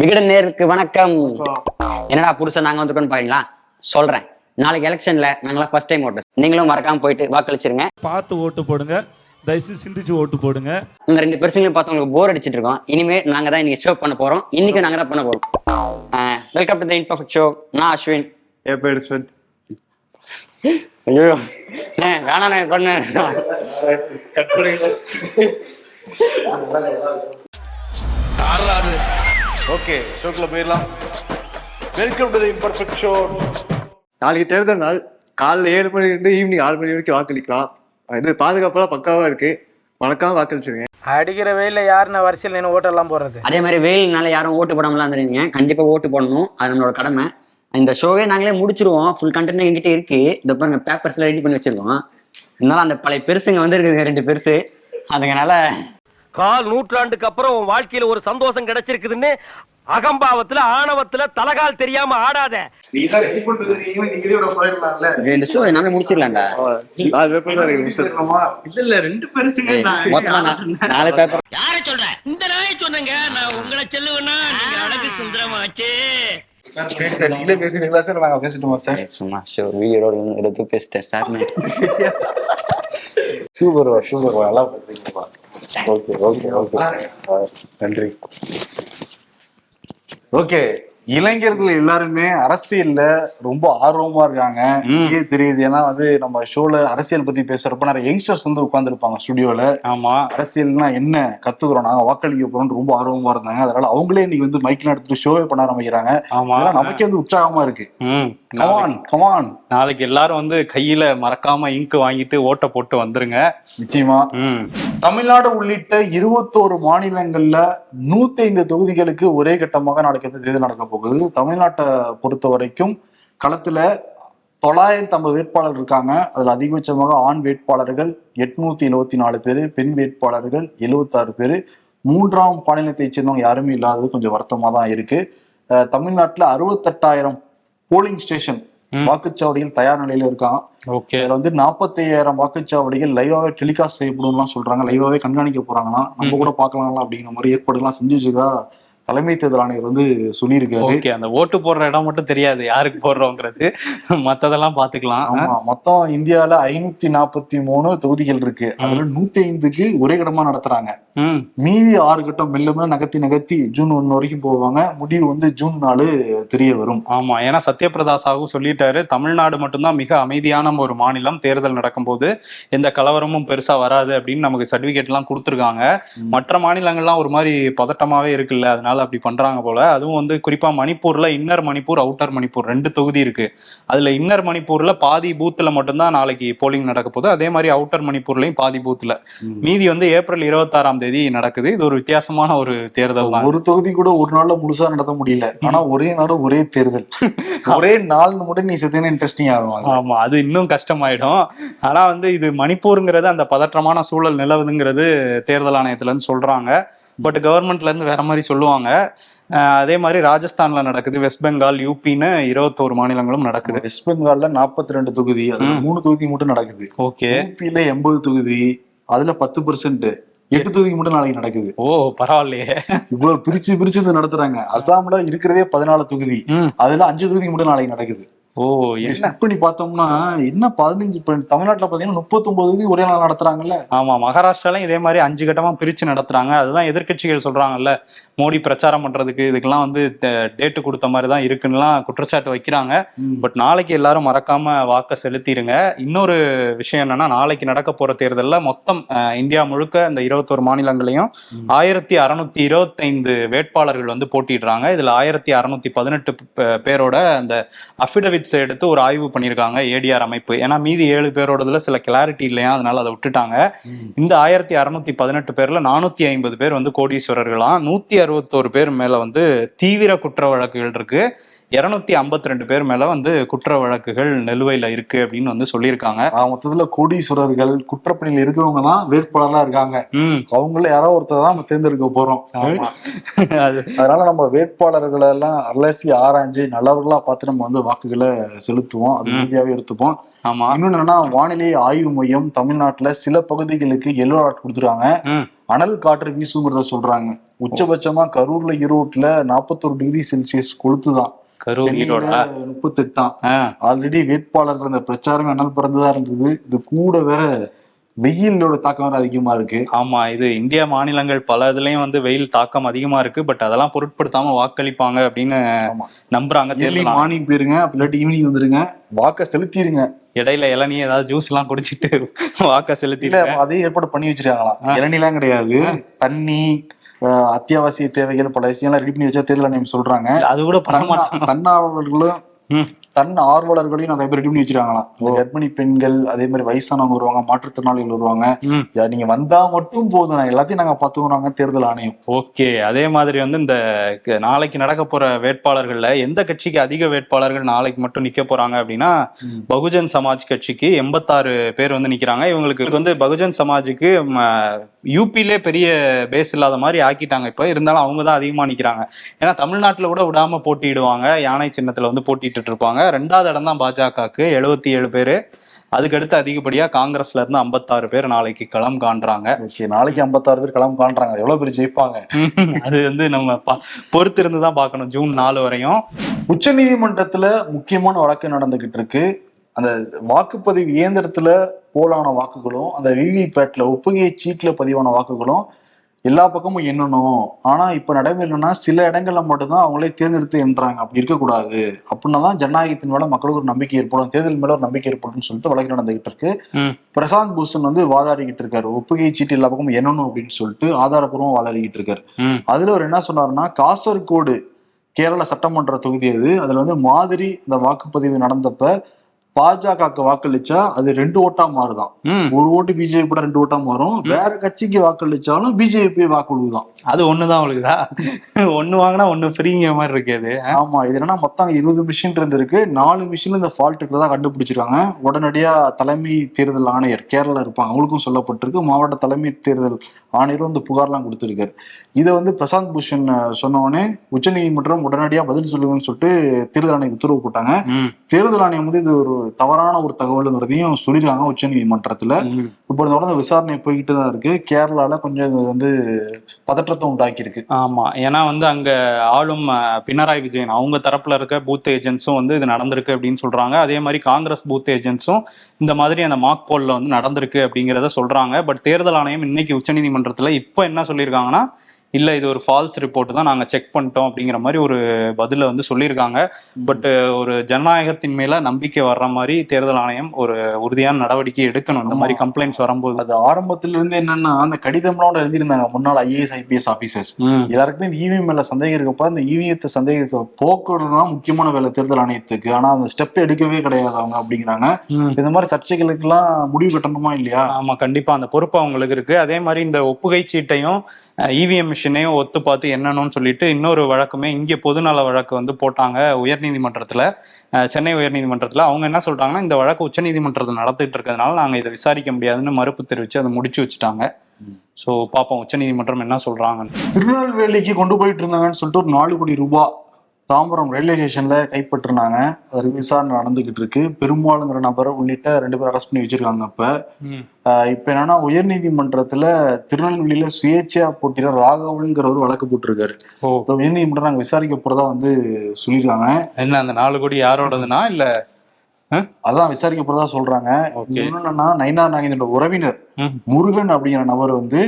விகடன் நேருக்கு வணக்கம். என்னடா புதுசா நாங்க வந்துருக்கோம்னு பாருங்களா? சொல்றேன். நாளைக்கு எலெக்ஷன்ல நாங்களாம் ஃபர்ஸ்ட் டைம் ஓட்டு நீங்களும் மறக்காம போயிட்டு வாக்களிச்சிருங்க. பார்த்து ஓட்டு போடுங்க. தயவுசெய்து சிந்திச்சு ஓட்டு போடுங்க. உங்க ரெண்டு பெருசுங்களையும் பார்த்து உங்களுக்கு போர் அடிச்சிட்டு இருக்கோம். இனிமே நாங்க தான் இன்னைக்கு ஷோ பண்ண போறோம். இன்னைக்கு நாங்க தான் பண்ண போறோம். Welcome to the imperfect show நான் அஸ்வின். பேர் ஸ்வத் ஐயோ. வேணாம் நான் கொண்டு ஓகே ஷோக்குள்ள போயிடலாம். Welcome to the imperfect show நாளைக்கு தேர்தல் நாள். காலைல ஏழு மணி இருந்து ஈவினிங் ஆறு மணி வரைக்கும் வாக்களிக்கலாம். இது பாதுகாப்பெல்லாம் பக்காவா இருக்கு. வணக்கம் வாக்களிச்சிருங்க. அடிக்கிற வெயில்ல யாருண்ணா வரிசையில் நின்று ஓட்டெல்லாம் போடுறது? அதே மாதிரி வெயில்னால யாரும் ஓட்டு போடாமலாம் இருந்தீங்க கண்டிப்பா ஓட்டு போடணும். அது நம்மளோட கடமை. இந்த ஷோவே நாங்களே முடிச்சிருவோம். ஃபுல் கண்டென்ட் எங்கிட்ட இருக்கு. இந்த பாருங்க பேப்பர்ஸ்ல ரெடி பண்ணி வச்சிருக்கோம். இருந்தாலும் அந்த பழைய பெருசுங்க வந்து இருக்குங்க ரெண்டு பெருசு. அதுங்கனால கால் நூற்றாண்டுக்கு அப்புறம் உன் வாழ்க்கையில ஒரு சந்தோஷம் கிடைச்சிருக்குதுன்னு அகம்பாவத்துல ஆணவத்துல தலகால் தெரியாம ஆடாத. இந்த ஷோ இல்ல இல்ல ரெண்டு நாலு பேப்பர் யார சொல்ற? இந்த நாயை சொன்னங்க. நான் உங்களை செல்லுவேன்னா நீங்க அழகு சுந்தரமாச்சே. சார் நீங்களே பேசுறீங்களா சார்? நாங்க பேசிட்டோமா சார்? சும்மா ஷோ வீடியோட எடுத்து பேசிட்டேன். சார் சூப்பர்வா சூப்பர்வா. நல்லா ஓகே ஓகே ஓகே. நன்றி. ஓகே இளைஞர்கள் எல்லாருமே அரசியல்ல ரொம்ப ஆர்வமா இருக்காங்க. இங்கே தெரியுது ஏன்னா வந்து நம்ம ஷோல அரசியல் பத்தி பேசுறப்ப நிறைய யங்ஸ்டர்ஸ் வந்து உட்கார்ந்துருப்பாங்க ஸ்டுடியோல ஆமா. அரசியல்னா என்ன கத்துக்கிறோம் நாங்க வாக்களிக்க போறோம்னு ரொம்ப ஆர்வமா இருந்தாங்க. அதனால அவங்களே இன்னைக்கு வந்து மைக்ல எடுத்துட்டு ஷோவே பண்ண ஆரம்பிக்கிறாங்க. நமக்கே வந்து உற்சாகமா இருக்கு. கமான் கமான் நாளைக்கு எல்லாரும் வந்து கையில மறக்காம இங்க் வாங்கிட்டு ஓட்ட போட்டு வந்துருங்க. நிச்சயமா. தமிழ்நாடு உள்ளிட்ட இருபத்தோரு மாநிலங்கள்ல நூத்தி ஐந்து தொகுதிகளுக்கு ஒரே கட்டமாக நாளைக்கு வந்து தேர்தல் நடக்க போகுது? தமிழ்நாட்டை பொறுத்த வரைக்கும் களத்துல தொள்ளாயிரத்தி ஐம்பது வேட்பாளர் இருக்காங்க. அதுல அதிகபட்சமாக ஆண் வேட்பாளர்கள் எட்நூத்தி எழுவத்தி நாலு பேர் பெண் வேட்பாளர்கள் எழுவத்தாறு பேர். மூன்றாம் பாலினத்தை சேர்ந்தவங்க யாருமே இல்லாதது கொஞ்சம் வருத்தமா தான் இருக்கு தமிழ்நாட்டுல அறுபத்தெட்டாயிரம் போலிங் ஸ்டேஷன் ம். வாக்குச்சாவடிகள் தயார் நிலையில இருக்கான். ஓகே. இதுல வந்து நாற்பத்தையாயிரம் வாக்குச்சாவடிகள் லைவாவே டெலிகாஸ்ட் செய்யப்படும்லாம் சொல்றாங்க. லைவாவே கண்காணிக்க போறாங்களாம். நம்ம கூட பார்க்கலாம்லாம் அப்படிங்கிற மாதிரி ஏற்பாடுலாம் செஞ்சு வச்சுக்கா தலைமை தேர்தல் ஆணையர் வந்து சொல்லியிருக்காரு. அந்த ஓட்டு போடுற இடம் மட்டும் தெரியாது யாருக்கு போடுறோங்கிறது. மத்ததெல்லாம் பாத்துக்கலாம். ஆமா மொத்தம் இந்தியால ஐநூத்தி நாற்பத்தி மூணு தொகுதிகள் இருக்கு. அதுல நூத்தி ஐந்துக்கு ஒரே கடமா நடத்துறாங்க. மீதி ஆறு கட்டம் மெல்லமே நகர்த்தி நகர்த்தி ஜூன் ஒன்னு வரைக்கும் போவாங்க. முடிவு வந்து ஜூன் நாலு தெரிய வரும். ஆமா ஏன்னா சத்யபிரதா சாகு சொல்லிட்டாரு தமிழ்நாடு மட்டும்தான் மிக அமைதியான ஒரு மாநிலம் தேர்தல் நடக்கும்போது. எந்த கலவரமும் பெருசா வராது அப்படின்னு நமக்கு சர்டிபிகேட் எல்லாம் கொடுத்துருக்காங்க. மற்ற மாநிலங்கள்லாம் ஒரு மாதிரி பதட்டமாவே இருக்குல்ல அதனால அப்படி பண்றாங்க போல. அதுவும் வந்து குறிப்பா மணிப்பூர்ல இன்னர் மணிப்பூர் அவுட்டர் மணிப்பூர் ரெண்டு தொகுதி இருக்கு. அதுல இன்னர் மணிப்பூர்ல பாதி பூத்துல மட்டும்தான் நாளைக்கு போலிங் நடக்க போகுது. அதே மாதிரி அவுட்டர் மணிப்பூர்லயும் பாதி பூத்துல. மீதி வந்து ஏப்ரல் இருபத்தாறாம் தேதி நடக்குது. இது ஒரு வித்தியாசமான ஒரு தேர்தல் ஒரு தொகுதி கூட ஒரு நாள்ல முழுசா நடத்த முடியல. ஆனா ஒரே நாடு ஒரே தேர்தல். ஒரே நாள்னு மட்டும் நீ செத்தீங்கன்னா இன்ட்ரெஸ்டிங் ஆகும். ஆமா அது இன்னும் கஷ்டமாயிடும். ஆனா வந்து இது மணிப்பூருங்கிறது அந்த பதற்றமான சூழல் நிலவுதுங்கிறது தேர்தல் ஆணையத்துல இருந்து சொல்றாங்க. பட் கவர்மெண்ட்ல இருந்து வேற மாதிரி சொல்லுவாங்க. அதே மாதிரி ராஜஸ்தான்ல நடக்குது வெஸ்ட் பெங்கால் யூபின்னு இருபத்தோரு மாநிலங்களும் நடக்குது. வெஸ்ட் பெங்கால்ல நாற்பத்தி ரெண்டு தொகுதி அதுல மூணு தொகுதி மட்டும் நடக்குது. ஓகே. யூபியில எண்பது தொகுதி அதுல பத்து பெர்சென்ட் எட்டு தொகுதி மட்டும் நாளைக்கு நடக்குது. ஓ பரவாயில்லையே. இவ்வளவு பிரிச்சு பிரிச்சு நடத்துறாங்க. அசாம்ல இருக்கிறதே பதினாலு தொகுதி. அதுல அஞ்சு தொகுதி மட்டும் நாளைக்கு நடக்குது. ஓ ஸ்பிட் பண்ணி பார்த்தோம்னா என்ன பதினஞ்சு இப்ப தமிழ்நாட்டுல பாத்தீங்கன்னா முப்பத்தொன்பது ஒரே நாள் நடத்துறாங்கல்ல? ஆமா மகாராஷ்டிராலையும் இதே மாதிரி அஞ்சு கட்டமா பிரிச்சு நடத்துறாங்க. அதுதான் எதிர்க்கட்சிகள் சொல்றாங்கல்ல மோடி பிரச்சாரம் பண்றதுக்கு இதுக்கெல்லாம் வந்து டேட்டு கொடுத்த மாதிரி தான் இருக்குன்னுலாம் குற்றச்சாட்டு வைக்கிறாங்க. பட் நாளைக்கு எல்லாரும் மறக்காம வாக்க செலுத்திடுங்க இன்னொரு விஷயம் என்னன்னா நாளைக்கு நடக்க போற தேர்தல்ல மொத்தம் இந்தியா முழுக்க இந்த இருபத்தோரு மாநிலங்களையும் ஆயிரத்தி அறுநூத்தி இருபத்தைந்து வேட்பாளர்கள் வந்து போட்டிடுறாங்க இதுல ஆயிரத்தி அறுநூத்தி பதினெட்டு பேரோட அந்த அஃபிடவிட்ஸ் எடுத்து ஒரு ஆய்வு பண்ணியிருக்காங்க ஏடிஆர் அமைப்பு. ஏன்னா மீதி ஏழு பேரோடதுல சில கிளாரிட்டி இல்லையா அதனால அதை விட்டுட்டாங்க. இந்த ஆயிரத்தி அறுநூத்தி பதினெட்டு பேர்ல நானூத்தி ஐம்பது பேர் வந்து கோடீஸ்வரர்களாம் நூத்தி அறுபத்தோரு பேர் மேல வந்து தீவிர குற்ற வழக்குகள் இருக்கு. இருநூத்தி ஐம்பத்தி ரெண்டு பேர் மேல வந்து குற்ற வழக்குகள் நிலுவையில இருக்கு அப்படின்னு வந்து சொல்லியிருக்காங்க. மொத்தத்துல கோடீஸ்வரர்கள் குற்றப்பணியில் இருக்கிறவங்க தான் வேட்பாளரா இருக்காங்க. அவங்கள யாரோ ஒருத்தர் தான் நம்ம தேர்ந்தெடுக்க போறோம். அதனால நம்ம வேட்பாளர்களை எல்லாம் அலசி ஆராய்ஞ்சு நல்லவர்களா பார்த்து நம்ம வந்து வாக்குகளை செலுத்துவோம். அது உறுதியாவே எடுத்துப்போம். ஆமா. இன்னொன்னு என்னன்னா வானிலை ஆய்வு மையம் தமிழ்நாட்டுல சில பகுதிகளுக்கு எல்லோ அலர்ட் கொடுத்துருக்காங்க. அனல் காற்று வீசுங்கிறத சொல்றாங்க. உச்சபட்சமா கரூர்ல ஈரோட்ல நாற்பத்தொரு டிகிரி செல்சியஸ் கொளுத்துதான். கரூர் ஈரோடா முப்பத்தெட்டாம். ஆல்ரெடி வேட்பாளர்கள் அந்த பிரச்சாரம் அனல் பறந்துதான் இருந்தது. இது கூட வேற வெயிலோட தாக்கம் வேற அதிகமா இருக்கு. ஆமா இது இந்திய மாநிலங்கள் பல இதுலயும் வந்து வெயில் தாக்கம் அதிகமா இருக்கு. பட் அதெல்லாம் பொருட்படுத்தாம வாக்களிப்பாங்க அப்படின்னு. நம்புறாங்க தேர்தல். மார்னிங் போயிருங்க இல்லாட்டி ஈவினிங் வந்துருங்க. வாக்க செலுத்திருங்க. இடையில இளநீ ஏதாவது ஜூஸ் எல்லாம் குடிச்சிட்டு வாக்க செலுத்தி அதே ஏற்பாடு பண்ணி வச்சிருக்காங்களாம். இளநிலாம் கிடையாது. தண்ணி அத்தியாவசிய தேவைகள் பல விஷயம்லாம் ரெடி பண்ணி வச்சா தேர்தல் ஆணையம் சொல்றாங்க அது கூட பண்ண மாட்டாங்க தன்னார்வலர்களும். தன் ஆர்வலர்களையும் நிறைய பேர் ரெடி பண்ணி வச்சிருக்காங்களாம் கர்ப்பிணி பெண்கள் அதே மாதிரி வயசானவங்க வருவாங்க மாற்றுத்திறனாளிகள் வருவாங்க. நீங்க வந்தா மட்டும் போதும். எல்லாத்தையும் நாங்க பாத்துக்கிறோங்க தேர்தல் ஆணையம். ஓகே. அதே மாதிரி வந்து இந்த நாளைக்கு நடக்க போற வேட்பாளர்கள்ல எந்த கட்சிக்கு அதிக வேட்பாளர்கள் நாளைக்கு மட்டும் நிக்க போறாங்க அப்படின்னா. பகுஜன் சமாஜ் கட்சிக்கு எண்பத்தாறு பேர் வந்து நிக்கிறாங்க. இவங்களுக்கு வந்து பகுஜன் சமாஜுக்கு யூபிலே பெரிய பேஸ் இல்லாத மாதிரி ஆக்கிட்டாங்க. இப்ப இருந்தாலும் அவங்க தான் அதிகமா நிக்கிறாங்க. ஏன்னா தமிழ்நாட்டுல கூட விடாம போட்டியிடுவாங்க. யானை சின்னத்துல வந்து போட்டிட்டு இருப்பாங்க. ரெண்டாவது இடம் தான் பாஜகவுக்கு எழுபத்தி ஏழு பேரு. அதுக்கடுத்து அதிகப்படியா காங்கிரஸ்ல இருந்து ஐம்பத்தாறு பேர் நாளைக்கு களம் காண்றாங்க. நாளைக்கு ஐம்பத்தாறு பேர் கிளம்ப காண்றாங்க. எவ்வளவு பேர் ஜெயிப்பாங்க? அது வந்து நம்ம பொறுத்து இருந்து தான் பார்க்கணும் ஜூன் நாலு வரையும். உச்ச நீதிமன்றத்துல முக்கியமான வழக்கு நடந்துகிட்டு இருக்கு. அந்த வாக்குப்பதிவு இயந்திரத்துல போலான வாக்குகளும் அந்த விவிபேட்ல ஒப்புகை சீட்ல பதிவான வாக்குகளும் எல்லா பக்கமும் எண்ணணும். ஆனா இப்ப நடைமுறை என்னன்னா சில இடங்கள்ல மட்டும்தான் அவங்களே தேர்ந்தெடுத்து எண்றாங்க அப்படி இருக்கக்கூடாது. அப்படின்னா தான் ஜனநாயகத்தின் மேல மக்களுக்கு ஒரு நம்பிக்கை ஏற்படும். தேர்தல் மேல ஒரு நம்பிக்கை ஏற்படும் சொல்லிட்டு வழக்கு நடந்துகிட்டு இருக்கு. பிரசாந்த் பூஷன் வந்து வாதாடிக்கிட்டு இருக்காரு. ஒப்புகை சீட்டு எல்லா பக்கமும் எண்ணணும் அப்படின்னு சொல்லிட்டு ஆதாரப்பூர்வம் வாதாடிக்கிட்டு இருக்காரு. அதுல அவர் என்ன சொன்னாருன்னா காசர்கோடு கேரள சட்டமன்ற தொகுதி அது. அதுல வந்து மாதிரி இந்த வாக்குப்பதிவு நடந்தப்ப பாஜகவுக்கு வாக்களிச்சா அது ரெண்டு ஓட்டா மாறுதான். ஒரு ஓட்டு பிஜேபி கூட ரெண்டு ஓட்டா மாறும். வேற கட்சிக்கு வாக்களிச்சாலும் பிஜேபி வாக்குழுதான் அது ஒண்ணுதான் அவளுக்குதா ஒண்ணு வாங்கினா ஒண்ணு ஃப்ரீங்கிற மாதிரி இருக்கு அது. ஆமா இது என்னன்னா மொத்தம் இருபது மிஷின் இருந்திருக்கு. நாலு மிஷின்ல இந்த ஃபால்ட் இருக்கிறதா கண்டுபிடிச்சிருக்காங்க. உடனடியா தலைமை தேர்தல் ஆணையர் கேரளா இருப்பாங்க. அவங்களுக்கும் சொல்லப்பட்டிருக்கு. மாவட்ட தலைமை தேர்தல் ஆணையரும் இந்த புகார்லாம் கொடுத்திருக்காரு. இதை வந்து பிரசாந்த் பூஷன் அஹ், சொன்ன உடனே உச்சநீதிமன்றம் உடனடியா பதில் சொல்லுங்கன்னு சொல்லிட்டு தேர்தல் ஆணையம் உத்தரவு போட்டாங்க. தேர்தல் ஆணையம் வந்து இது ஒரு தவறான ஒரு தகவல்ங்கிறதையும் சொல்லிருக்காங்க உச்சநீதிமன்றத்துல. இப்போ தொடர்ந்து விசாரணை போய்கிட்டு தான் இருக்கு. கேரளால கொஞ்சம் இது வந்து பதற்றத்தை உண்டாக்கி இருக்கு ஆமா. ஏன்னா வந்து அங்க ஆளும் பினராயி விஜயன் அவங்க தரப்புல இருக்க பூத் ஏஜென்ட்ஸும் வந்து இது நடந்திருக்கு அப்படின்னு சொல்றாங்க. அதே மாதிரி காங்கிரஸ் பூத் ஏஜென்ட்ஸும் இந்த மாதிரி அந்த மார்க் போல்ல வந்து நடந்திருக்கு அப்படிங்கிறத சொல்றாங்க. பட் தேர்தல் ஆணையம் இன்னைக்கு உச்சநீதிமன்றத்துல இப்போ என்ன சொல்லியிருக்காங்கன்னா இல்ல இது ஒரு ஃபால்ஸ் ரிப்போர்ட் தான் நாங்க செக் பண்ணிட்டோம் அப்படிங்கிற மாதிரி ஒரு பதில வந்து சொல்லியிருக்காங்க. பட் ஒரு ஜனநாயகத்தின் மேல நம்பிக்கை வர்ற மாதிரி தேர்தல் ஆணையம் ஒரு உறுதியான நடவடிக்கை எடுக்கணும். இந்த மாதிரி கம்ப்ளைண்ட்ஸ் வரும்போது. அது ஆரம்பத்துல இருந்து என்னன்னா அந்த கடிதம்லாம் எழுதியிருந்தாங்க. முன்னாள் ஐஏஎஸ் ஐபிஎஸ் ஆபீசர்ஸ் எல்லாருக்குமே இந்த இவிஎம் மேல சந்தேகம் இருக்கப்ப அந்த இவிஎத்தை சந்தேகத்தை போக்குறது தான் முக்கியமான வேலை தேர்தல் ஆணையத்துக்கு. ஆனா அந்த ஸ்டெப் எடுக்கவே கிடையாது அவங்க அப்படிங்கிறாங்க. இந்த மாதிரி சர்ச்சைகளுக்கெல்லாம் முடிவு கட்டணுமா இல்லையா? ஆமா கண்டிப்பா. அந்த பொறுப்பு அவங்களுக்கு இருக்கு. அதே மாதிரி இந்த ஒப்புகை சீட்டையும் இவிஎம் மிஷினையும் ஒத்து பார்த்து என்னன்னு சொல்லிட்டு இன்னொரு வழக்குமே இங்கே பொதுநல வழக்கு வந்து போட்டாங்க உயர்நீதிமன்றத்துல. சென்னை உயர்நீதிமன்றத்துல. அவங்க என்ன சொல்றாங்கன்னா இந்த வழக்கு உச்சநீதிமன்றத்தில் நடத்திட்டு இருக்கிறதுனால நாங்க இதை விசாரிக்க முடியாதுன்னு மறுப்பு தெரிவிச்சு அதை முடிச்சு வச்சுட்டாங்க. ஸோ பார்ப்போம் உச்சநீதிமன்றம் என்ன சொல்றாங்கன்னு. திருநெல்வேலிக்கு கொண்டு போயிட்டு இருந்தாங்கன்னு சொல்லிட்டு ஒரு நாலு கோடி ரூபாய் தாம்பரம் ரயில்வே ஸ்டேஷன்ல கைப்பற்றினாங்க. அதற்கு விசாரணை நடந்துகிட்டு இருக்கு. பெருமாளுங்கிற நபரை உள்ளிட்ட ரெண்டு பேரும் அரெஸ்ட் பண்ணி வச்சிருக்காங்க இப்ப. இப்ப என்னன்னா உயர்நீதிமன்றத்துல திருநெல்வேலியில சுயேட்சையா போட்டியிட ராகவன்கிற ஒரு வழக்கு போட்டிருக்காரு. உயர்நீதிமன்றம் நாங்க விசாரிக்க போறதா வந்து சொல்லியிருக்காங்க. என்ன அந்த நாலு கோடி யாரோடதுன்னா இல்ல? அதான் விசாரிக்க போறதா சொல்றாங்க. என்னன்னா நைனா நாகேந்திரனோட உறவினர். முருகன் அப்படிங்கிற நபர் வந்து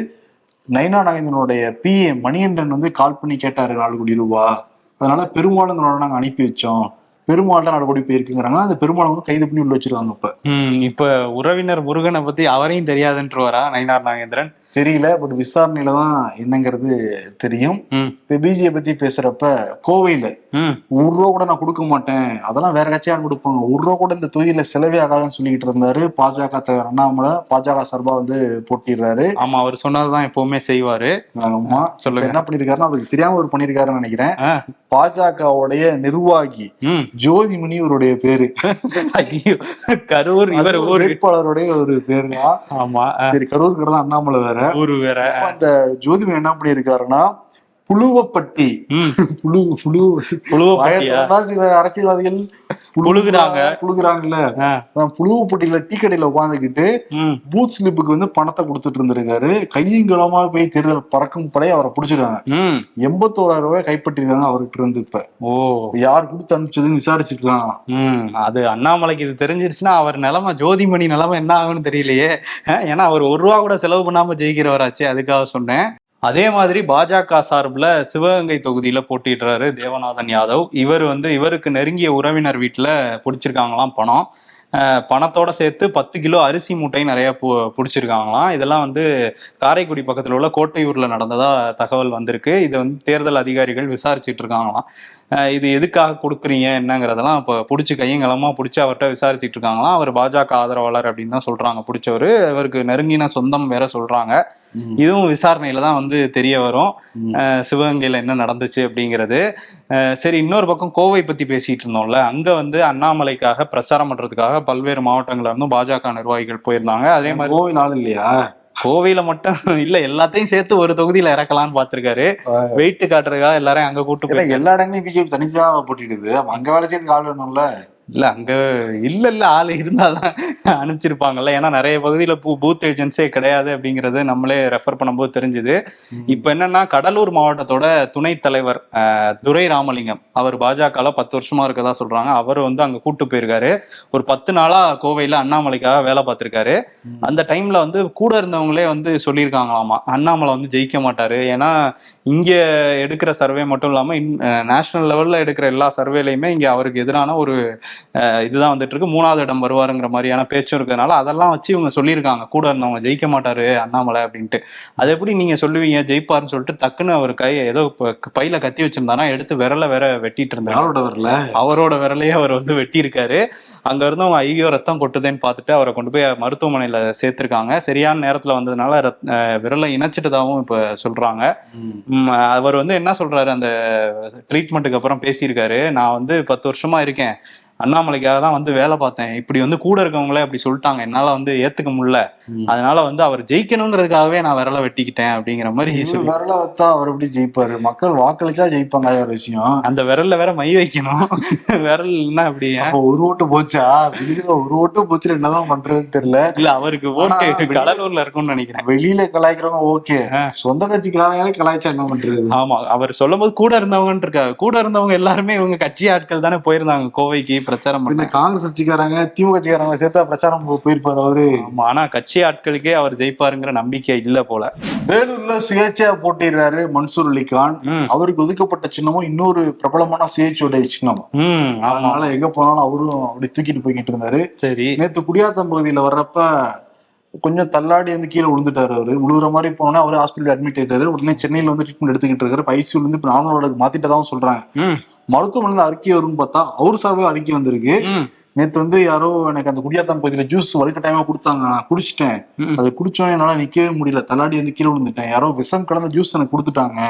நைனா நாகேந்திரனுடைய பிஏ மணிகண்டன் வந்து கால் பண்ணி கேட்டாரு நாலு கோடி ரூபா. அதனால பெருமாளுங்களோட நாங்க அனுப்பி வச்சோம். பெருமாள் தான் நாலு போயிருக்குங்கிறாங்க. அந்த பெருமாள் வந்து கைது பண்ணி உள்ள வச்சிருக்காங்க இப்ப. இப்ப உறவினர் முருகனை பத்தி அவரையும் தெரியாதுன்றவரா? நயினார் நாகேந்திரன்? தெரியல பட் விசாரணையில தான் என்னங்கிறது தெரியும். பிஜியை பத்தி பேசுறப்ப கோவையில ஒரு ரூபா கூட நான் கொடுக்க மாட்டேன். அதெல்லாம் வேற கட்சியா கொடுப்பாங்க. ஒரு ரூபா கூட இந்த தொகுதியில செலவே ஆகாதுன்னு சொல்லிக்கிட்டு இருந்தாரு. பாஜக தலைவர் அண்ணாமலை பாஜக சார்பா வந்து போட்டிடுறாரு. ஆமா அவர் சொன்னதுதான் எப்பவுமே செய்வாரு. ஆமா. சொல்லுங்க. என்ன பண்ணிருக்காருன்னா அவருக்கு தெரியாம ஒரு பண்ணிருக்காருன்னு நினைக்கிறேன். பாஜகவுடைய நிர்வாகி ஜோதிமணி இவருடைய பேரு. கரூர் இவர் வேட்பாளருடைய ஒரு பேரு தான் ஆமா சரி கரூருக்கு தான் அண்ணாமலை வேற. ஊரு வேற அந்த ஜோதிமன் என்ன பண்ணியிருக்காருன்னா புழுவப்பட்டி. புழு புழு. ஆயிரத்தி சில அரசியல்வாதிகள் புழு- புழுகுறாங்க. புழுகுறாங்கல்ல. புழுவப்பட்டியில டீ கடையில உட்காந்துக்கிட்டு பூத் ஸ்லிப்புக்கு வந்து பணத்தை கொடுத்துட்டு இருந்திருக்காரு. கையும் களமா போய் தேர்தல் பறக்கும் படைய அவரை பிடிச்சிருக்காங்க. எண்பத்தோராயிரம் ரூபாய் கைப்பற்றிருக்காங்க அவர்கிட்ட இருந்து இப்ப. ஓ. யார் கொடுத்து அனுப்பிச்சதுன்னு விசாரிச்சுட்டு இருக்காங்க ம். அது அண்ணாமலைக்கு இது தெரிஞ்சிருச்சுன்னா அவர் நிலைமை ஜோதிமணி நிலைமை என்ன ஆகும்னு தெரியலையே. ஏன்னா அவர் ஒரு ரூபா கூட செலவு பண்ணாம ஜெயிக்கிறவராச்சே அதுக்காக சொன்னேன். அதே மாதிரி பாஜக சார்பில் சிவகங்கை தொகுதியில் போட்டிடுறாரு தேவநாதன் யாதவ். இவர் வந்து இவருக்கு நெருங்கிய உறவினர் வீட்டில் பிடிச்சிருக்காங்களாம் பணம். பணத்தோட சேர்த்து பத்து கிலோ அரிசி மூட்டை நிறைய பு பிடிச்சிருக்காங்களாம். இதெல்லாம் வந்து காரைக்குடி பக்கத்தில் உள்ள கோட்டையூர்ல நடந்ததா தகவல் வந்திருக்கு. இதை வந்து தேர்தல் அதிகாரிகள் விசாரிச்சுட்டு இருக்காங்களாம். இது எதுக்காக கொடுக்குறீங்க என்னங்கிறதெல்லாம் இப்போ பிடிச்சி கையங்கலமா பிடிச்சி அவர்கிட்ட விசாரிச்சுட்டு இருக்காங்களாம். அவர் பாஜக ஆதரவாளர் அப்படின்னு தான் சொல்றாங்க பிடிச்சவர். அவருக்கு நெருங்கின சொந்தம் வேற சொல்றாங்க. இதுவும் விசாரணையில தான் வந்து தெரிய வரும். சிவகங்கையில என்ன நடந்துச்சு அப்படிங்கிறது. சரி இன்னொரு பக்கம் கோவை பத்தி பேசிட்டு இருந்தோம்ல. அங்க வந்து அண்ணாமலைக்காக பிரச்சாரம் பண்றதுக்காக பல்வேறு மாவட்டங்கள்ல இருந்தும் பாஜக நிர்வாகிகள் போயிருந்தாங்க. அதே மாதிரி கோவில் ஆள் இல்லையா? கோவையில மட்டும் இல்ல எல்லாத்தையும் சேர்த்து ஒரு தொகுதியில இறக்கலாம்னு பாத்திருக்காரு வெயிட் காட்டுறதுக்காக எல்லாரையும் அங்க கூட்டு போய் எல்லா இடங்களையும் பிஜேபி தனித்தான் போட்டிடுது. அங்க வேலை செய்யறதுக்கு ஆள் வேணும்ல. இல்ல அங்க இல்ல இல்ல ஆள் இருந்தாதான் அனுப்பிச்சிருப்பாங்கல்ல. ஏன்னா நிறைய பகுதியில பூ பூத் ஏஜென்ட்ஸே கிடையாது அப்படிங்கறது நம்மளே ரெஃபர் பண்ணும்போது தெரிஞ்சுது. இப்ப என்னன்னா கடலூர் மாவட்டத்தோட துணைத் தலைவர் அஹ், துரை ராமலிங்கம் அவர் பாஜகல பத்து வருஷமா இருக்கதா சொல்றாங்க. அவர் வந்து அங்க கூட்டு போயிருக்காரு. ஒரு பத்து நாளா கோவையில அண்ணாமலைக்காக வேலை பார்த்திருக்காரு. அந்த டைம்ல வந்து கூட இருந்தவங்களே வந்து சொல்லியிருக்காங்களாமா? அண்ணாமலை வந்து ஜெயிக்க மாட்டாரு. ஏன்னா இங்க எடுக்கிற சர்வே மட்டும் இல்லாம நேஷனல் லெவல்ல எடுக்கிற எல்லா சர்வேலையுமே இங்க அவருக்கு எதிரான ஒரு இதுதான் வந்துட்டு இருக்கு மூணாவது இடம் வருவாருங்கிற மாதிரியான பேச்சும் இருக்கிறதுனால அதெல்லாம் வச்சு இவங்க சொல்லியிருக்காங்க. கூட இருந்தவங்க ஜெயிக்க மாட்டாரு அண்ணாமலை அப்படின்ட்டு. அது எப்படி நீங்க சொல்லுவீங்க? ஜெயிப்பாருன்னு சொல்லிட்டு டக்குன்னு அவர் கை ஏதோ பையில கத்தி வச்சிருந்தானா எடுத்து விரல வேற வெட்டிட்டு இருந்தாரு. யாரோட வரல அவரோட விரலையே அவர் வந்து வெட்டியிருக்காரு. அங்க இருந்தவங்க ஐயோ ரத்தம் கொட்டுதேன்னு பார்த்துட்டு அவரை கொண்டு போய் மருத்துவமனையில சேர்த்திருக்காங்க. சரியான நேரத்துல வந்ததுனால ரத்- விரலை இணைச்சிட்டதாகவும் இப்ப சொல்றாங்க. அவர் வந்து என்ன சொல்றாரு? அந்த ட்ரீட்மெண்ட்டுக்கு அப்புறம் பேசியிருக்காரு. நான் வந்து பத்து வருஷமா இருக்கேன். அண்ணாமலைக்காக தான் வந்து வேலை பார்த்தேன். இப்படி வந்து கூட இருக்கவங்களே அப்படி சொல்லிட்டாங்க. என்னால வந்து ஏத்துக்க முடியல. அதனால வந்து அவர் ஜெயிக்கணுங்கிறதுக்காகவே நான் விரலை வெட்டிக்கிட்டேன் அப்படிங்கிற மாதிரி விரல வத்தா அவர் எப்படி ஜெயிப்பாரு? மக்கள் வாக்களிச்சா ஜெயிப்பாங்க ஒரு விஷயம்? அந்த விரல்ல வேற மை வைக்கணும். விரல்னா அப்படி அப்ப ஒரு ஓட்டு போச்சா? வெளியில ஒரு ஓட்டு போச்சுல என்னதான் பண்றதுன்னு தெரியல. இல்ல அவருக்கு ஓட்டு கடலூர்ல இருக்கும்னு நினைக்கிறேன். வெளியில கலாய்க்கிறவங்க ஓகே. சொந்த கட்சிக்காரங்களே கலாய்ச்சா என்ன பண்றது? ஆமா அவர் சொல்லும்போது கூட இருந்தவங்கன்னு இருக்காங்க. கூட இருந்தவங்க எல்லாருமே இவங்க கட்சி ஆட்கள் தானே போயிருந்தாங்க கோவைக்கு பிரச்சாரம் பண்ண காங்கிரஸ் கட்சிக்காரங்க திமுக கட்சிக்காரங்க சேர்த்தா பிரச்சாரம் போயிருப்பாரு அவரு. ஆமா ஆனா கட்சி ஆட்களுக்கே அவர் ஜெயிப்பாருங்கிற நம்பிக்கை இல்ல போல. வேலூர்ல சுயேட்சையா போட்டிடுறாரு மன்சூர் அலிகான். அவருக்கு ஒதுக்கப்பட்ட சின்னமும் இன்னொரு பிரபலமான சுயேட்சையுடைய சின்னம் அதனால எங்க போனாலும் அவரும் அப்படி தூக்கிட்டு போய்கிட்டு இருந்தாரு. சரி. நேத்து குடியாத்தம் பகுதியில வர்றப்ப கொஞ்சம் தள்ளாடி வந்து கீழே விழுந்துட்டாரு அவரு. விழுகுற மாதிரி போனோன்னா அவரு ஹாஸ்பிட்டல் அட்மிட் ஆயிட்டாரு. உடனே சென்னையில வந்து ட்ரீட்மெண்ட் எடுத்துக்கிட்டு இருக்காரு. ஐசியூல இருந்து இப்ப நார்மலோட மாத்திட்டதாவும் சொல்றாங்க. ம். மருத்துவமனையில இருந்து அறிக்கை வரும்னு பார்த்தா அவர் சார்பே அறிக்கை வந்திருக்கு. நேத்து வந்து யாரோ எனக்கு அந்த குடியாத்தம் பகுதியில ஜூஸ் வலுக்கட்டாயமா கொடுத்தாங்க. நான் குடிச்சிட்டேன். அது குடிச்சோம் என்னால நிக்கவே முடியல. தள்ளாடி வந்து கீழே விழுந்துட்டேன். யாரோ விஷம் கலந்த ஜூஸ் எனக்கு கொடுத்துட்டாங்க.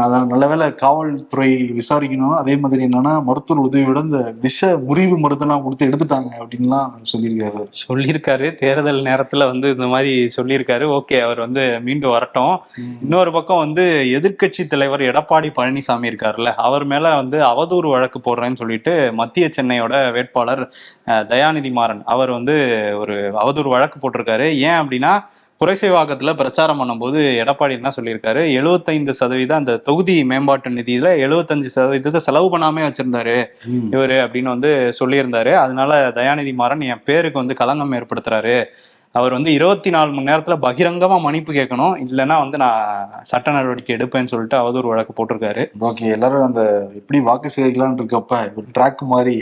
அதான் நல்ல காவல்துறை விசாரிக்கணும். அதே மாதிரி என்னன்னா மருத்துவர் உதவியோட இந்த விஷ முறிவு மருந்தெல்லாம் கொடுத்து எடுத்துட்டாங்க அப்படின்லாம் சொல்லியிருக்காரு. சொல்லியிருக்காரு. தேர்தல் நேரத்துல வந்து இந்த மாதிரி சொல்லியிருக்காரு. ஓகே அவர் வந்து மீண்டும் வரட்டும். இன்னொரு பக்கம் வந்து எதிர்க்கட்சி தலைவர் எடப்பாடி பழனிசாமி இருக்காருல்ல அவர் மேல வந்து அவதூறு வழக்கு போடுறேன்னு சொல்லிட்டு மத்திய சென்னையோட வேட்பாளர் தயாநிதி மாறன் அவர் வந்து ஒரு அவதூறு வழக்கு போட்டிருக்காரு. ஏன் அப்படின்னா குறைசைவாக்கத்துல பிரச்சாரம் பண்ணும்போது எடப்பாடி என்ன சொல்லியிருக்காரு? எழுபத்தைந்து சதவீதம் அந்த தொகுதி மேம்பாட்டு நிதியில எழுபத்தஞ்சு சதவீதத்தை செலவு பண்ணாமே வச்சிருந்தாரு இவரு அப்படின்னு வந்து சொல்லியிருந்தாரு. அதனால தயாநிதி மாறன் என் பேருக்கு வந்து களங்கம் ஏற்படுத்துறாரு. அவர் வந்து இருபத்தி நாலு மணி நேரத்துல பகிரங்கமா மன்னிப்பு கேட்கணும். இல்லைன்னா வந்து நான் சட்ட நடவடிக்கை எடுப்பேன்னு சொல்லிட்டு அவதூறு வழக்கு போட்டிருக்காரு. ஓகே எல்லாரும் அந்த எப்படி வாக்கு சேகரிக்கலாம்னு இருக்கப்ப ஒரு ட்ராக் மாதிரி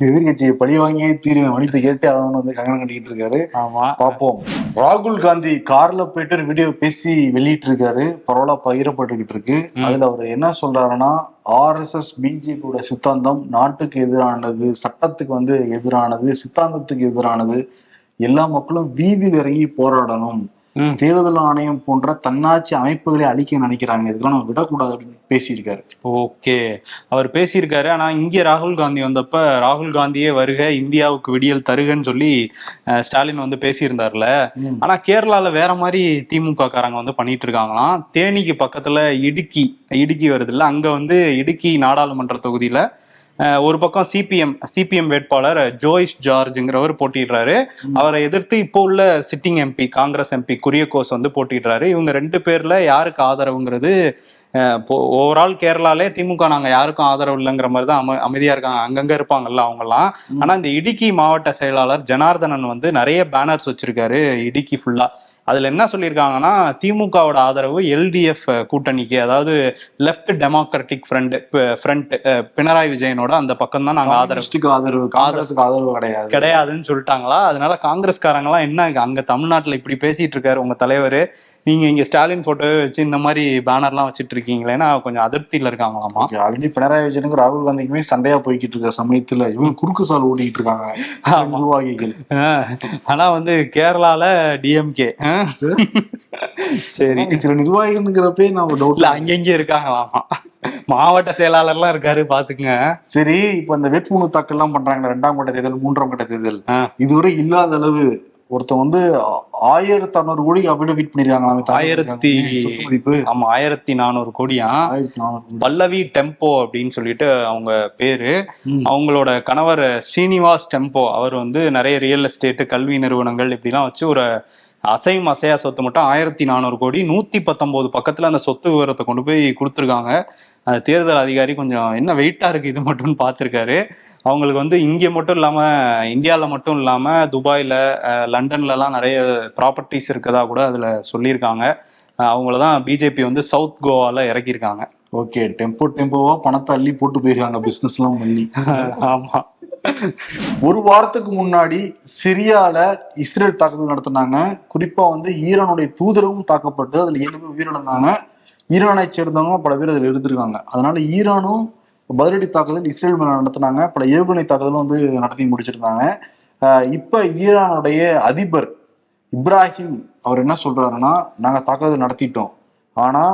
எதிர்கட்சியை பழி வாங்கியே தீர்வை மன்னிப்பு கேட்டு அவன் வந்து கங்கணம் கட்டிக்கிட்டு இருக்காரு. ஆமா. பார்ப்போம். ராகுல் காந்தி கார்ல போயிட்டு ஒரு வீடியோ பேசி வெளியிட்டு இருக்காரு பரவாயில்ல பகிரப்பட்டுக்கிட்டு இருக்கு. அதுல அவர் என்ன சொல்றாருன்னா ஆர்எஸ்எஸ் பிஜேபியோட சித்தாந்தம் நாட்டுக்கு எதிரானது சட்டத்துக்கு வந்து எதிரானது சித்தாந்தத்துக்கு எதிரானது எல்லா மக்களும் வீதியில் இறங்கி போராடணும். தேர்தல் ஆணையம் போன்ற தன்னாட்சி அமைப்புகளை அழிக்க நினைக்கிறாங்க. இதெல்லாம் நம்ம விடக்கூடாது அப்படின்னு பேசியிருக்காரு. ஓகே. அவர் பேசியிருக்காரு. ஆனா இங்க ராகுல் காந்தி வந்தப்ப ராகுல் காந்தியே வருக இந்தியாவுக்கு விடியல் தருகன்னு சொல்லி ஸ்டாலின் வந்து பேசியிருந்தார்ல. ஆனா கேரளால வேற மாதிரி திமுக காரங்க வந்து பண்ணிட்டு இருக்காங்களாம் தேனிக்கு பக்கத்துல இடுக்கி இடுக்கி வருது இல்ல அங்க வந்து இடுக்கி நாடாளுமன்ற தொகுதியில ஒரு பக்கம் சிபிஎம் சிபிஎம் வேட்பாளர் ஜோயிஸ் ஜார்ஜ்ங்கிறவர் போட்டிடுறாரு அவரை எதிர்த்து இப்போ உள்ள sitting MP Congress MP Kuriakose வந்து போட்டிடுறாரு இவங்க ரெண்டு பேர்ல யாருக்கு ஆதரவுங்கிறது ஓவரால் கேரளாலே திமுக நாங்க யாருக்கும் ஆதரவு இல்லைங்கிற மாதிரி தான் அம அமைதியா இருக்காங்க. அங்கங்க இருப்பாங்கல்ல அவங்கெல்லாம். ஆனா இந்த இடுக்கி மாவட்ட செயலாளர் ஜனார்தனன் வந்து நிறைய பேனர்ஸ் வச்சிருக்காரு இடுக்கி ஃபுல்லா அதுல என்ன சொல்லியிருக்காங்கன்னா திமுகவோட ஆதரவு எல்டிஎஃப் கூட்டணிக்கு அதாவது left democratic front front Pinarayi விஜயனோட அந்த பக்கம் தான் நாங்க ஆதரவு. ஆதரவு காங்கிரஸுக்கு ஆதரவு கிடையாது. கிடையாதுன்னு சொல்லிட்டாங்களா? அதனால காங்கிரஸ்காரங்களாம் என்ன அங்க தமிழ்நாட்டுல இப்படி பேசிட்டு இருக்காரு உங்க தலைவர்? நீங்க இங்க ஸ்டாலின் போட்டோவே வச்சு இந்த மாதிரி பேனர்லாம் வச்சிட்டு இருக்கீங்களேன்னா கொஞ்சம் அதிருப்தியில இருக்காங்களாமா? ஆல்ரெடி பினராயி விஜயனுக்கு ராகுல் காந்திக்குமே சண்டையா போய்கிட்டு இருக்க சமயத்துல இவங்க குறுக்கு சால் ஓடிக்கிட்டு இருக்காங்க. நிர்வாகிகள். ஆனா வந்து கேரளால டிஎம்கே சரி. சில நிர்வாகிகள்ங்கிறப்பே இல்ல டவுட்ல அங்கங்க இருக்காங்களாமா மாவட்ட செயலாளர்லாம் இருக்காரு பாத்துக்குங்க. சரி இப்ப இந்த வேட்புமனு தாக்கல் எல்லாம் பண்றாங்க ரெண்டாம் கட்ட தேர்தல் மூன்றாம் கட்ட தேர்தல். இதுவரை இல்லாத அளவு ஒருத்தன் வந்து ஆயிரத்தி அறுநூறு கோடி அபிடவிட் பண்ணிருக்காங்க ஆயிரத்தி- மதிப்பு? ஆமா ஆயிரத்தி நானூறு கோடியா? பல்லவி டெம்போ அப்படின்னு சொல்லிட்டு அவங்க பேரு. அவங்களோட கணவர் ஸ்ரீனிவாஸ் டெம்போ அவர் வந்து நிறைய ரியல் எஸ்டேட் கல்வி நிறுவனங்கள் இப்படிலாம் வச்சு ஒரு அசையும் அசையா சொத்து மட்டும் ஆயிரத்தி நானூறு கோடி நூத்தி பத்தொன்பது பக்கத்துல அந்த சொத்து விவரத்தை கொண்டு போய் கொடுத்துருக்காங்க. அந்த தேர்தல் அதிகாரி கொஞ்சம் என்ன வெயிட்டா இருக்கு இது மட்டும்னு பார்த்துருக்காரு. அவங்களுக்கு வந்து இங்கே மட்டும் இல்லாம இந்தியால மட்டும் இல்லாம துபாயில லண்டன்லலாம் நிறைய ப்ராப்பர்ட்டிஸ் இருக்கதா கூட அதுல சொல்லியிருக்காங்க. அவங்கள தான் பிஜேபி வந்து சவுத் கோவால இறக்கியிருக்காங்க. ஓகே டெம்போ டெம்போவா பணத்தை அள்ளி போட்டு போயிருக்காங்க பிசினஸ் எல்லாம் பண்ணி. ஆமா. ஒரு வாரத்துக்கு முன்னாடி சிரியால இஸ்ரேல் தாக்குதல் நடத்தினாங்க. குறிப்பா வந்து ஈரானுடைய தூதரவும் தாக்கப்பட்டு அதுல ஏழு பேர் உயிரிழந்தாங்க. ஈரானை சேர்ந்தவங்க பல பேர் அதில் இருந்திருக்காங்க. அதனால ஈரானும் பதிலடி தாக்குதல் இஸ்ரேல் மேல நடத்தினாங்க. பல ஏவுகணை தாக்குதலும் வந்து நடத்தி முடிச்சிருந்தாங்க. இப்ப ஈரானுடைய அதிபர் இப்ராஹிம் அவர் என்ன சொல்றாருன்னா நாங்க தாக்குதல் நடத்திட்டோம். ஆனா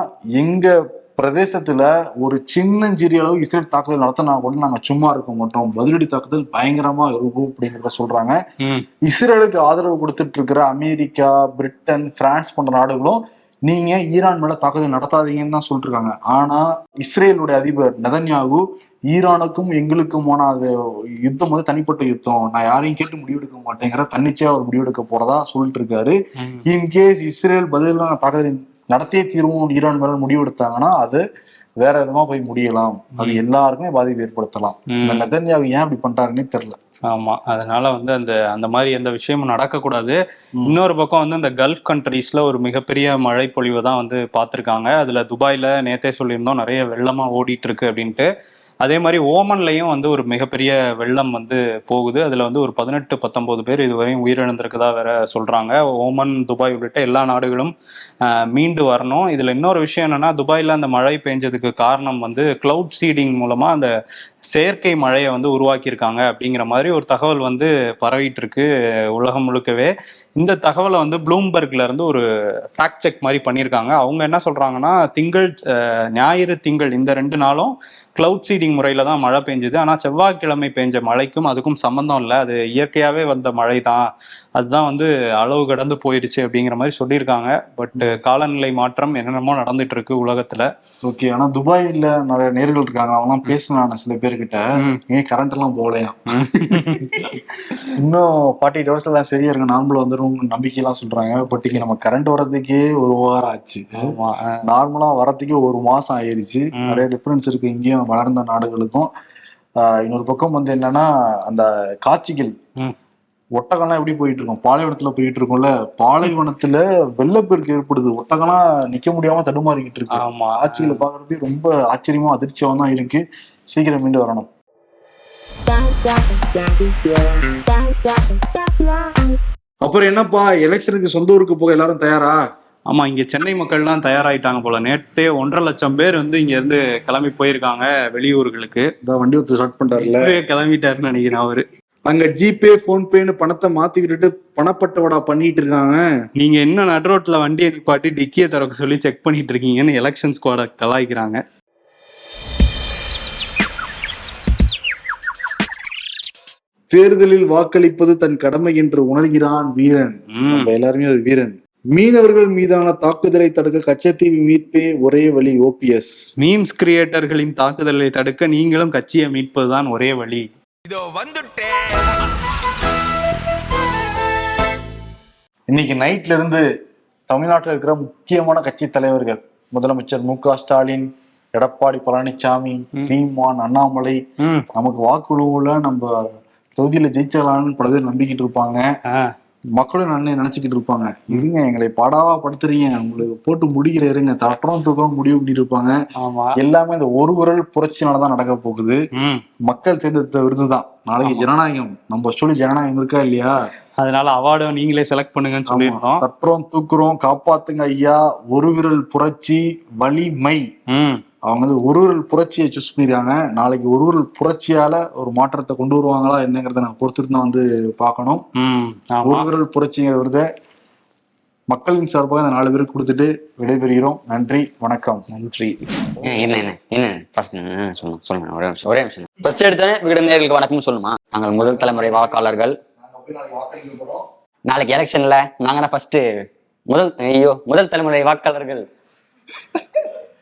எங்க பிரதேசத்துல ஒரு சின்னஞ்சிறிய அளவு இஸ்ரேல் தாக்குதல் நடத்தினா கூட நாங்க சும்மா இருக்க மாட்டோம். பதிலடி தாக்குதல் பயங்கரமா இருக்கும் அப்படிங்கிறத சொல்றாங்க. இஸ்ரேலுக்கு ஆதரவு கொடுத்துட்டு இருக்கிற அமெரிக்கா பிரிட்டன் பிரான்ஸ் போன்ற நாடுகளும் நீங்க ஈரான் மேல தாக்குதல் நடத்தாதீங்கன்னு தான் சொல்லிட்டு இருக்காங்க ஆனா இஸ்ரேலுடைய அதிபர் நெதன்யாகு ஈரானுக்கும் எங்களுக்குமான அது யுத்தம் வந்து தனிப்பட்ட யுத்தம். நான் யாரையும் கேட்டு முடிவெடுக்க மாட்டேங்கிற தன்னிச்சையா அவர் முடிவெடுக்க போறதா சொல்லிட்டு இருக்காரு. இன்கேஸ் இஸ்ரேல் பதிலாக தாக்குதல் நடத்தியே தீர்வும் ஈரான் மேல முடிவெடுத்தாங்கன்னா அது வேற விதமா போய் முடியலாம். அது எல்லாருக்குமே பாதிப்பு ஏற்படுத்தலாம். இந்த ம். நெதன்யாகு ஏன் அப்படி பண்றாருன்னே தெரியல. ஆமா. அதனால வந்து அந்த அந்த மாதிரி எந்த விஷயமும் நடக்கக்கூடாது. இன்னொரு பக்கம் வந்து இந்த கல்ஃப் கண்ட்ரீஸ்ல ஒரு மிகப்பெரிய மழை பொழிவை தான் வந்து பார்த்துருக்காங்க. அதுல துபாயில நேத்தே சொல்லியிருந்தோம் நிறைய வெள்ளமா ஓடிட்டு இருக்கு அப்படின்ட்டு. அதே மாதிரி ஓமன்லையும் வந்து ஒரு மிகப்பெரிய வெள்ளம் வந்து போகுது. அதில் வந்து ஒரு பதினெட்டு பத்தொம்போது பேர் இதுவரையும் உயிரிழந்திருக்கதா வேற சொல்கிறாங்க ஓமன் துபாய் உள்ளிட்ட எல்லா நாடுகளும் மீண்டு வரணும். இதில் இன்னொரு விஷயம் என்னென்னா துபாயில் அந்த மழை பெஞ்சதுக்கு காரணம் வந்து க்ளவுட் சீடிங் மூலமாக அந்த செயற்கை மழையை வந்து உருவாக்கியிருக்காங்க அப்படிங்கிற மாதிரி ஒரு தகவல் வந்து பரவிட்டு இருக்கு உலகம் முழுக்கவே. இந்த தகவலை வந்து ப்ளூம்பர்க்ல இருந்து ஒரு ஃபேக்ட் செக் மாதிரி பண்ணியிருக்காங்க. அவங்க என்ன சொல்றாங்கன்னா திங்கள் ஞாயிறு திங்கள் இந்த ரெண்டு நாளும் கிளவுட் சீடிங் முறையில தான் மழை பெஞ்சுது. ஆனால் செவ்வாய்க்கிழமை பெஞ்ச மழைக்கும் அதுக்கும் சம்மந்தம் இல்லை. அது இயற்கையாகவே வந்த மழை தான் அதுதான் வந்து அளவு கடந்து போயிடுச்சு அப்படிங்கிற மாதிரி சொல்லியிருக்காங்க. பட் காலநிலை மாற்றம் என்னென்னமோ நடந்துட்டு இருக்கு உலகத்துல. ஓகே ஆனா துபாயில நிறைய நேர்கள் இருக்காங்க. அவங்கலாம் பேசினாங்க சில பேர்கிட்ட. ஏன் கரண்ட் எல்லாம் போகலையா? இன்னும் ஃபார்ட்டி எயிட் ஹவர்ஸ்ல எல்லாம் சரியா இருக்கு. நார்மலா வந்துடும் நம்பிக்கை எல்லாம் சொல்றாங்க. பட் இங்க நம்ம கரண்ட் வர்றதுக்கே ஒரு வாரம் ஆச்சு. நார்மலா வரதுக்கே ஒரு மாசம் ஆயிருச்சு. நிறைய டிஃபரன்ஸ் இருக்கு இங்கேயும் வளர்ந்த நாடுகளுக்கும். இன்னொரு பக்கம் வந்து என்னன்னா அந்த காட்சிகள். ஒட்டகம்லாம் எப்படி போயிட்டு இருக்கும் பாலைவனத்துல போயிட்டு இருக்கும்ல பாலைவனத்துல வெள்ளப்பெருக்கு ஏற்படுது. ஒட்டகம்லாம் நிக்க முடியாம தடுமாறிக்கிட்டு இருக்கு ஆமா. காட்சிகளை பாக்குறப்பே ரொம்ப ஆச்சரியமா அதிர்ச்சியாவும் தான் இருக்கு. சீக்கிரம் மீண்டு வரணும். அப்புறம் என்னப்பா எலெக்ஷனுக்கு சொந்த ஊருக்கு போக எல்லாரும் தயாரா? ஆமா இங்க சென்னை மக்கள்லாம் தயாராயிட்டாங்க போல. நேத்தே ஒன்றரை லட்சம் பேர் வந்து இங்க இருந்து கிளம்பி போயிருக்காங்க வெளியூர்களுக்கு. வண்டி ஒருத்தர் ஸ்டார்ட் இப்பவே கிளம்பிட்டாருன்னு நினைக்கிறேன் அவரு. அங்க ஜிபே போன்பேன்னு பணத்தை மாத்தி விட்டுட்டு பணப்பட்டவடா பண்ணிட்டு இருக்காங்க. நீங்க என்ன நடுரோட்ல வண்டியை நிப்பாட்டி டிக்கியை திறக்க சொல்லி செக் பண்ணிட்டு இருக்கீங்கன்னு எலெக்ஷன் ஸ்குவாட கலாய்க்கிறாங்க. தேர்தலில் வாக்களிப்பது தன் கடமை என்று உணர்கிறான் வீரன். நம்ம எல்லாருமே ஒரு வீரன். மீனவர்கள் மீதான தாக்குதலை தடுக்க கச்சத்தீவு மீட்பே ஒரே வழி ஓபிஎஸ் மீம்ஸ் கிரியேட்டர்களின் தாக்குதலை தடுக்க நீங்களும் கட்சியை மீட்பதுதான் ஒரே வழி. இன்னைக்கு நைட்ல இருந்து தமிழ்நாட்டில் இருக்கிற முக்கியமான கட்சி தலைவர்கள் முதலமைச்சர் மு க ஸ்டாலின் எடப்பாடி பழனிசாமி சீமான் அண்ணாமலை. நமக்கு வாக்குழுவுல நம்ம தொகுதியில ஜெயிச்சலாம்னு பல பேர் நம்பிக்கிட்டு இருப்பாங்க. மக்களும் நல்ல நினைச்சுக்கிட்டு இருப்பாங்க. இருங்க எங்களை பாடாவா படுத்துறீங்க. உங்களுக்கு போட்டு முடிக்கிற இருங்க. தட்டுறோம் தூக்கம் முடிவு பண்ணிட்டு இருப்பாங்க. எல்லாமே இந்த ஒரு குரல் புரட்சினாலதான் நடக்க போகுது. மக்கள் தேர்ந்தெடுத்த விருதுதான் நாளைக்கு ஜனநாயகம். நம்ம சொல்லி ஜனநாயகம் இருக்கா இல்லையா? அதனால அவார்டும் நீங்களே செலக்ட் பண்ணுங்கன்னு. சொல்லியிருந்தோம். தட்டுறோம் தூக்குறோம் காப்பாத்துங்க ஐயா. ஒரு விரல் புரட்சி வலிமை. அவங்க வந்து ஒரு விரல் புரட்சியை சூஸ் பண்ணிருக்காங்க. நாளைக்கு ஒரு விரல் புரட்சியால ஒரு மாற்றத்தை கொண்டு வருவாங்களா என்னங்கிறத நான் பொறுத்திருந்து தான் வந்து பார்க்கணும். ம் ஒரு ஆமா. விரல் புரட்சிங்கிற விருதை மக்களின் சார்பாக இந்த நாலு பேருக்கு கொடுத்துட்டு விடைபெறுகிறோம். நன்றி வணக்கம். நன்றி. ஏன், என்ன என்ன என்ன? ஃபர்ஸ்ட் சொல்லுங்க சொல்லுங்க ஒரே நிமிஷம் ஒரே நிமிஷம். ஃபர்ஸ்ட் நேர்களுக்கு வணக்கம் சொல்லுமா? நாங்கள் முதல் தலைமுறை வாக்காளர்கள். நாளைக்கு எலெக்ஷன்ல நாங்க தான் ஃபர்ஸ்ட் முதல் ஐயோ முதல் தலைமுறை வாக்காளர்கள்.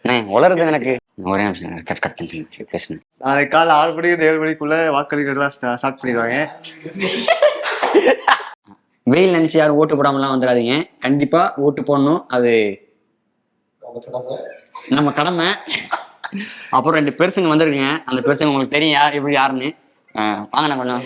உளறுது எனக்கு. ஒரே நிமிஷம் கட் கட் பண்ணி பேசுங்க. நாளைக்கு காலை ஆறு மணி ஏழு மணிக்குள்ள வாக்களிக்கிறதா ஸ்டார்ட் பண்ணிடுவாங்க. வெயில் நினைச்சு யாரும் ஓட்டு போடாமலாம் வந்துடாதீங்க. கண்டிப்பா ஓட்டு போடணும். அது நம்ம கடமை. அப்புறம் ரெண்டு பெருசுங்க வந்திருக்குங்க. அந்த பெருசுங்க உங்களுக்கு தெரியும். யார் எப்படி யாருன்னு. வாங்க நான் கொஞ்சம்.